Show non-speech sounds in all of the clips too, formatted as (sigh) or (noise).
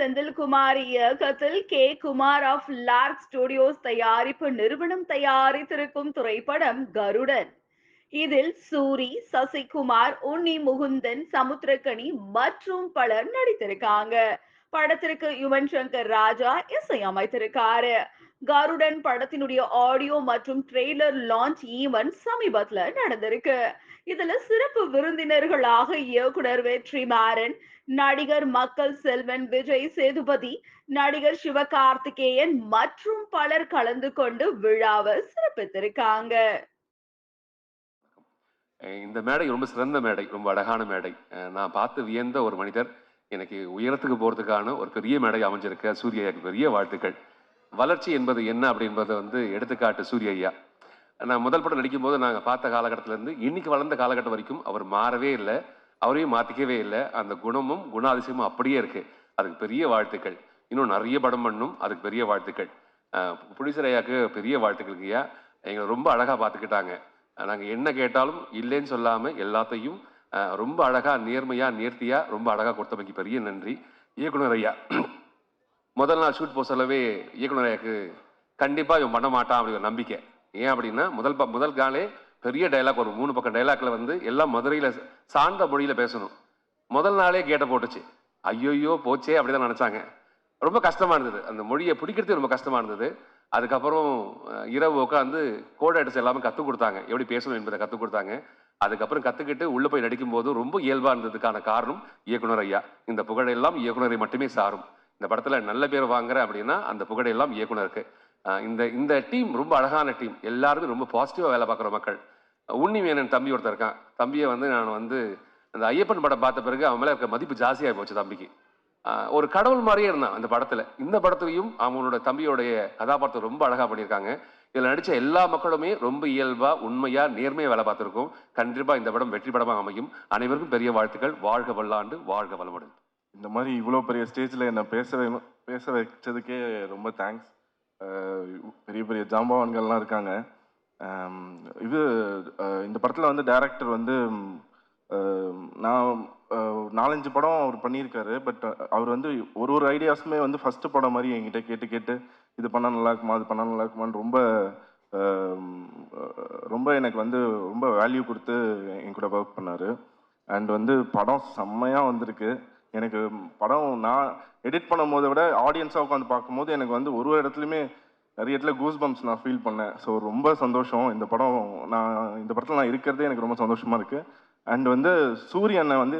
செந்தில்குமார் இயக்கத்தில் K. Kumar of Lark studios தயாரிப்பு நிறுவனம் தயாரித்திருக்கும் திரைப்படம் கருடன். இதில் சூரி சசிகுமார் உன்னி முகுந்தன் சமுத்திரக்கனி மற்றும் பலர் நடித்திருக்காங்க. படத்திற்கு யுவன் சங்கர் ராஜா இசையமைத்திருக்காரு கருடன் படத்தினுடைய ஆடியோ மற்றும் ட்ரெய்லர் லான்ச் ஈவென்ட் சமீபத்துல நடந்திருக்கு. இதுல சிறப்பு விருந்தினர்களாக இயக்குனர் வெற்றி மாறன் நடிகர் மக்கள் செல்வன் விஜய் சேதுபதி நடிகர் சிவகார்த்திகேயன் மற்றும் பலர் கலந்து கொண்டு விழாவை சிறப்பித்திருக்காங்க. இந்த மேடை ரொம்ப சிறந்த மேடை ரொம்ப அழகான மேடை. நான் பார்த்து வியந்த ஒரு மனிதர் எனக்கு உயரத்துக்கு போகிறதுக்கான ஒரு பெரிய மேடை அமைஞ்சிருக்க. சூரிய பெரிய வாழ்த்துக்கள். வளர்ச்சி என்பது என்ன அப்படின்றத வந்து எடுத்துக்காட்டு சூரிய ஐயா. நான் முதல் படம் நடிக்கும்போது நாங்கள் பார்த்த காலகட்டத்திலேருந்து இன்னைக்கு வளர்ந்த காலகட்டம் வரைக்கும் அவர் மாறவே இல்லை. அவரையும் மாற்றிக்கவே இல்லை. அந்த குணமும் குணாதிசயமும் அப்படியே இருக்குது அதுக்கு பெரிய வாழ்த்துக்கள். இன்னும் நிறைய படம் பண்ணும். அதுக்கு பெரிய வாழ்த்துக்கள். புடிசர் ஐயாக்கு பெரிய வாழ்த்துக்கள் ஐயா. எங்களை ரொம்ப அழகாக பார்த்துக்கிட்டாங்க. நாங்கள் என்ன கேட்டாலும் இல்லைன்னு சொல்லாமல் எல்லாத்தையும் ரொம்ப அழகாக நேர்மையாக நேர்த்தியாக ரொம்ப அழகாக கொடுத்தமைக்கு பெரிய நன்றி. இயக்குனர் ஐயா. முதல் நாள் ஷூட் போக சொல்லவே இயக்குனர் ஐயாக்கு கண்டிப்பாக இவன் பண்ண மாட்டான் அப்படி ஒரு நம்பிக்கை. ஏன் அப்படின்னா முதல் ப முதல் காலே பெரிய டைலாக் ஒரு மூணு பக்கம் டைலாக்ல வந்து எல்லாம் மதுரையில் சார்ந்த மொழியில் பேசணும். முதல் நாளே கேட்ட போட்டுச்சு. ஐயோயோ போச்சே அப்படிதான் நினச்சாங்க. ரொம்ப கஷ்டமாக இருந்தது. அந்த மொழியை பிடிக்கிறதே ரொம்ப கஷ்டமாக இருந்தது. அதுக்கப்புறம் இரவு உட்காந்து கோடேட்டஸ் எல்லாமே கற்றுக் கொடுத்தாங்க. எப்படி பேசணும் என்பதை கற்றுக் கொடுத்தாங்க. அதுக்கப்புறம் கற்றுக்கிட்டு உள்ளே போய் நடிக்கும் போது ரொம்ப இயல்பாக இருந்ததுக்கான காரணம் இயக்குனர் ஐயா. இந்த புகழையெல்லாம் இயக்குனரை மட்டுமே சாரும். இந்த படத்தில் நல்ல பேர் வாங்குற அப்படின்னா அந்த புகழையெல்லாம் இயக்குனருக்கு. இந்த இந்த டீம் ரொம்ப அழகான டீம் எல்லாருமே ரொம்ப பாசிட்டிவாக வேலை பார்க்குற மக்கள். உன்னி வேணன் தம்பி ஒருத்தர் இருக்கான். தம்பியை வந்து நான் வந்து அந்த ஐயப்பன் படம் பார்த்த பிறகு அவன் மேலே இருக்க மதிப்பு ஜாஸ்தியாக போச்சு தம்பிக்கு. ஒரு கடவுள் மாதிரியே இருந்தான் அந்த படத்தில். இந்த படத்துலையும் அவனோட தம்பியோடைய கதாபாத்திரம் ரொம்ப அழகாக பண்ணியிருக்காங்க. இதில் நடித்த எல்லா மக்களுமே ரொம்ப இயல்பாக உண்மையாக நேர்மையாக வேலை பார்த்துருக்கோம். கண்டிப்பாக இந்த படம் வெற்றி படமாக அமையும். அனைவருக்கும் பெரிய வாழ்த்துக்கள். வாழ்க வல்லாண்டு வாழ்க வளமுடன். இந்த மாதிரி இவ்வளோ பெரிய ஸ்டேஜில் என்னை பேச பேச வச்சதுக்கே ரொம்ப தேங்க்ஸ் பெரிய பெரிய ஜாம்பவான்கள்லாம் இருக்காங்க. இது இந்த படத்தில் வந்து டேரக்டர் வந்து நான் நாலஞ்சு படம் அவர் பண்ணியிருக்காரு. பட் அவர் வந்து ஒரு ஒரு ஐடியாஸுமே வந்து ஃபஸ்ட்டு படம் மாதிரி என்கிட்ட கேட்டு கேட்டு இது பண்ணால் நல்லா இருக்குமா அது பண்ணால் நல்லா இருக்குமான்னு ரொம்ப ரொம்ப எனக்கு வந்து ரொம்ப வேல்யூ கொடுத்து என் கூட ஒர்க் பண்ணார். அண்ட் வந்து படம் செம்மையாக வந்திருக்கு. எனக்கு படம் நான் எடிட் பண்ணும் போதை விட ஆடியன்ஸாக உட்காந்து பார்க்கும்போது எனக்கு வந்து ஒரு ஒரு இடத்துலையுமே நிறைய இடத்துல கூஸ் பம்ப்ஸ் நான் ஃபீல் பண்ணேன். ஸோ ரொம்ப சந்தோஷம். இந்த படம் நான் இந்த படத்தில் நான் இருக்கிறதே எனக்கு ரொம்ப சந்தோஷமாக இருக்குது அண்ட் வந்து சூரியனை வந்து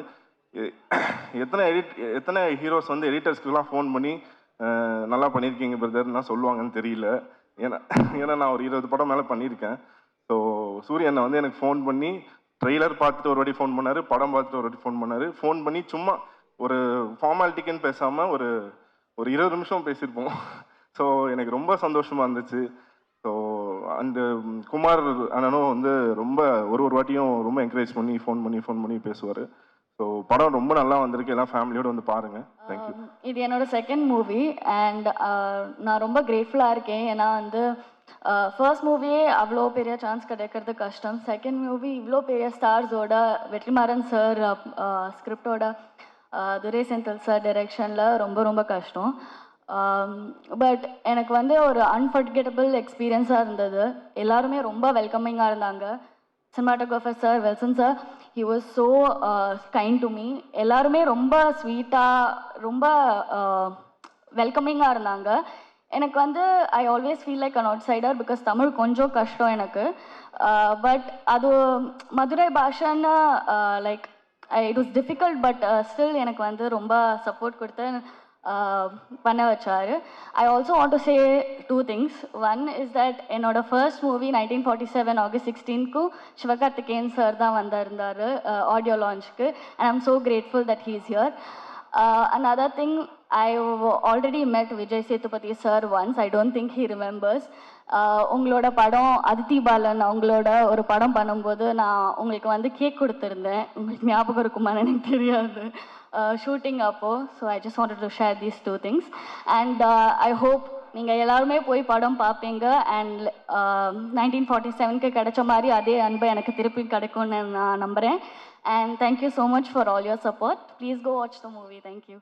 எத்தனை எடிட் எத்தனை ஹீரோஸ் வந்து எடிட்டர்ஸ்க்குலாம் ஃபோன் பண்ணி நல்லா பண்ணியிருக்கீங்க பிரதர்னா சொல்லுவாங்கன்னு தெரியல. ஏன்னா ஏன்னா நான் ஒரு இருபது படம் மேலே பண்ணியிருக்கேன் ஸோ சூரியனை வந்து எனக்கு ஃபோன் பண்ணி ட்ரெய்லர் பார்த்துட்டு ஒரு வாட்டி ஃபோன் பண்ணார் படம் பார்த்துட்டு ஒரு வாட்டி ஃபோன் பண்ணாரு. ஃபோன் பண்ணி சும்மா ஒரு ஃபார்மாலிட்டிக்குன்னு பேசாமல் ஒரு ஒரு இருபது நிமிஷம் பேசியிருப்போம். (laughs) ஸோ எனக்கு ரொம்ப சந்தோஷமாக இருந்துச்சு. ஸோ அந்த குமார் அண்ணனும் வந்து ரொம்ப ஒரு ஒரு வாட்டியும் ரொம்ப என்கரேஜ் பண்ணி ஃபோன் பண்ணி ஃபோன் பண்ணி பேசுவார். ஸோ படம் ரொம்ப நல்லா வந்திருக்கு. எல்லாம் ஃபேமிலியோடு வந்து பாருங்கள் தேங்க்யூ um, இது என்னோட செகண்ட் மூவி அண்ட் நான் ரொம்ப கிரேட்ஃபுல்லாக இருக்கேன். ஏன்னா வந்து ஃபர்ஸ்ட் மூவியே அவ்வளோ பெரிய சான்ஸ் கிடைக்கிறது கஷ்டம். செகண்ட் மூவி இவ்வளோ பெரிய ஸ்டார்ஸோட வெற்றிமாறன் சார் ஸ்கிரிப்டோட uh, துரை செந்தில் சார் டைரெக்ஷனில் ரொம்ப ரொம்ப கஷ்டம். பட் எனக்கு வந்து ஒரு அன்ஃபர்கெட்டபிள் எக்ஸ்பீரியன்ஸாக இருந்தது. எல்லாருமே ரொம்ப வெல்கமிங்காக இருந்தாங்க. Cinematographer sir Velson sir he was so kind to me எல்லாருமே ரொம்ப ஸ்வீட்டாக ரொம்ப வெல்கமிங்காக இருந்தாங்க. எனக்கு வந்து I always feel like an outsider because Tamil கொஞ்சம் கஷ்டம் எனக்கு. பட் அது Madurai பாஷன்னு like it was difficult but still எனக்கு வந்து ரொம்ப சப்போர்ட் கொடுத்து பண்ண வச்சாரு I also want to say two things one is that என்னோட first movie nineteen forty seven August சிக்ஸ்டீன்க்கும் Sivakarthikeyan sir தான் வந்திருந்தார் audio லான்ச்சுக்கு and I'm so grateful that he is here another thing I already met Vijay Sethupathi sir once. I don't think he remembers. உங்களோட படம் அதித்தி பாலன் அவங்களோட ஒரு படம் பண்ணும்போது நான் உங்களுக்கு வந்து கேக் கொடுத்துருந்தேன். உங்களுக்கு ஞாபகம் இருக்குமான்னு எனக்கு தெரியாது. ஷூட்டிங் அப்போ. So I just wanted to share these two things and I hope நீங்கள் எல்லாருமே போய் படம் பார்ப்பீங்க அண்ட் நைன்டீன் ஃபார்ட்டி செவனுக்கு கிடைச்ச மாதிரி அதே அன்பு எனக்கு திருப்பி கிடைக்கும்னு நான் நம்புகிறேன் and thank you so much for all your support please go watch the movie thank you